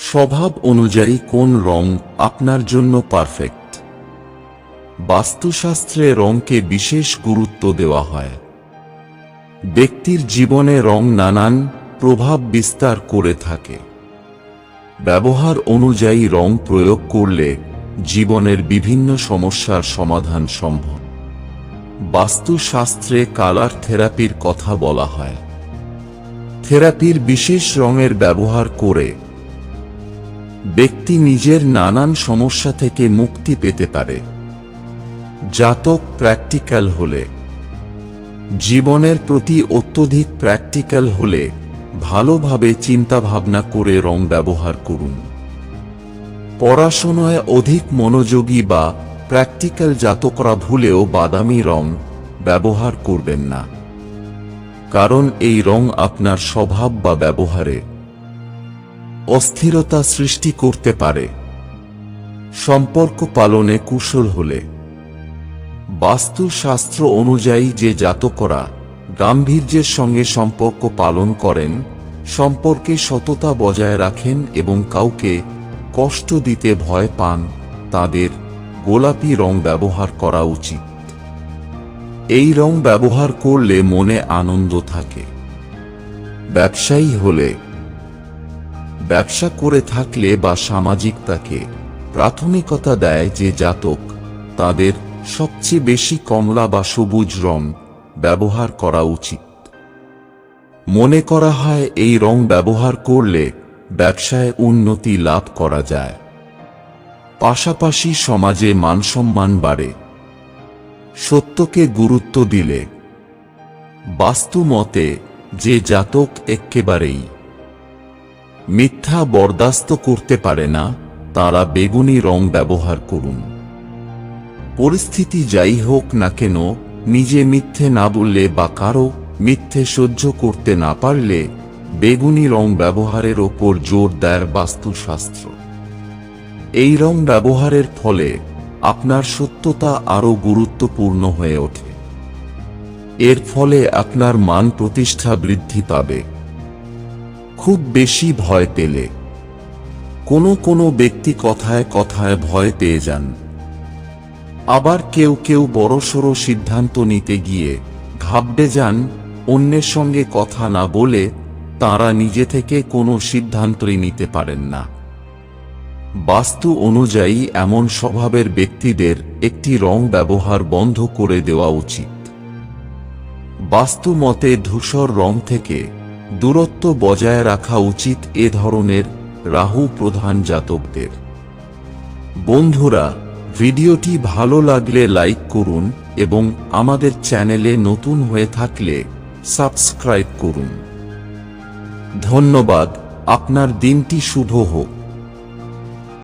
স্বভাব অনুযায়ী কোন রং আপনার জন্য পারফেক্ট? বাস্তুশাস্ত্রে রংকে বিশেষ গুরুত্ব দেওয়া হয়। ব্যক্তির জীবনে রং নানান প্রভাব বিস্তার করে থাকে। ব্যবহার অনুযায়ী রং প্রয়োগ করলে জীবনের বিভিন্ন সমস্যার সমাধান সম্ভব। বাস্তুশাস্ত্রে কালার থেরাপির কথা বলা হয়। থেরাপির বিশেষ রঙের ব্যবহার করে ব্যক্তি নিজের নানান সমস্যা থেকে মুক্তি পেতে পারে। জাতক প্র্যাকটিক্যাল হলে। জীবনের প্রতি অত্যধিক প্র্যাকটিক্যাল হলে ভালোভাবে চিন্তাভাবনা করে রং ব্যবহার করুন। পড়াশোনায় অধিক মনোযোগী বা প্র্যাকটিক্যাল জাতকরা ভুলেও বাদামি রং ব্যবহার করবেন না। কারণ এই রং আপনার স্বভাব বা ব্যবহারে অস্থিরতা সৃষ্টি করতে পারে। সম্পর্ক পালনে কুশল হলে। বাস্তুশাস্ত্র অনুযায়ী যে জাতকরা গাম্ভীর্যের সঙ্গে সম্পর্ক পালন করেন, সম্পর্কে সততা বজায় রাখেন এবং কাউকে কষ্ট দিতে ভয় পান, তাদের গোলাপি রং ব্যবহার করা উচিত। এই রং ব্যবহার করলে মনে আনন্দ থাকে। ব্যবসায়ী হলে ব্যবসা করে থাকলে বা সামাজিকতাকে প্রাথমিকতা দেয় যে জাতক, তাদের সবচেয়ে বেশি কমলা বা সবুজ রং ব্যবহার করা উচিত। মনে করা হয় এই রং ব্যবহার করলে ব্যবসায় উন্নতি লাভ করা যায়। পাশাপাশি সমাজে মানসম্মান বাড়ে। সত্যকে গুরুত্ব দিলে। বাস্তু মতে যে জাতক এক্কেবারেই মিথ্যা বরদাস্ত করতে পারে না, তারা বেগুনি রং ব্যবহার করুন। পরিস্থিতি যাই হোক না কেন, নিজে মিথ্যে না বললে বা কারও মিথ্যে সহ্য করতে না পারলে বেগুনি রং ব্যবহারের ওপর জোর দেয় বাস্তুশাস্ত্র। এই রং ব্যবহারের ফলে আপনার সত্যতা আরও গুরুত্বপূর্ণ হয়ে ওঠে। এর ফলে আপনার মান প্রতিষ্ঠা বৃদ্ধি পাবে। খুব বেশি ভয় পেলে। কোনো কোনো ব্যক্তি কথায় কথায় ভয় পেয়ে যান। আবার কেউ কেউ বড়সড় সিদ্ধান্ত নিতে গিয়ে ঘাবড়ে যান, অন্যের সঙ্গে কথা না বলে তারা নিজে থেকে কোনো সিদ্ধান্তই নিতে পারেন না। বাস্তু অনুযায়ী এমন স্বভাবের ব্যক্তিদের একটি রং ব্যবহার বন্ধ করে দেওয়া উচিত। বাস্তু মতে ধূসর রং থেকে দূরত্ব বজায় রাখা উচিত এ ধরনের রাহু প্রধান জাতকদের। বন্ধুরা, ভিডিওটি ভালো লাগলে লাইক করুন এবং আমাদের চ্যানেলে নতুন হয়ে থাকলে সাবস্ক্রাইব করুন। ধন্যবাদ, আপনার দিনটি শুভ হোক।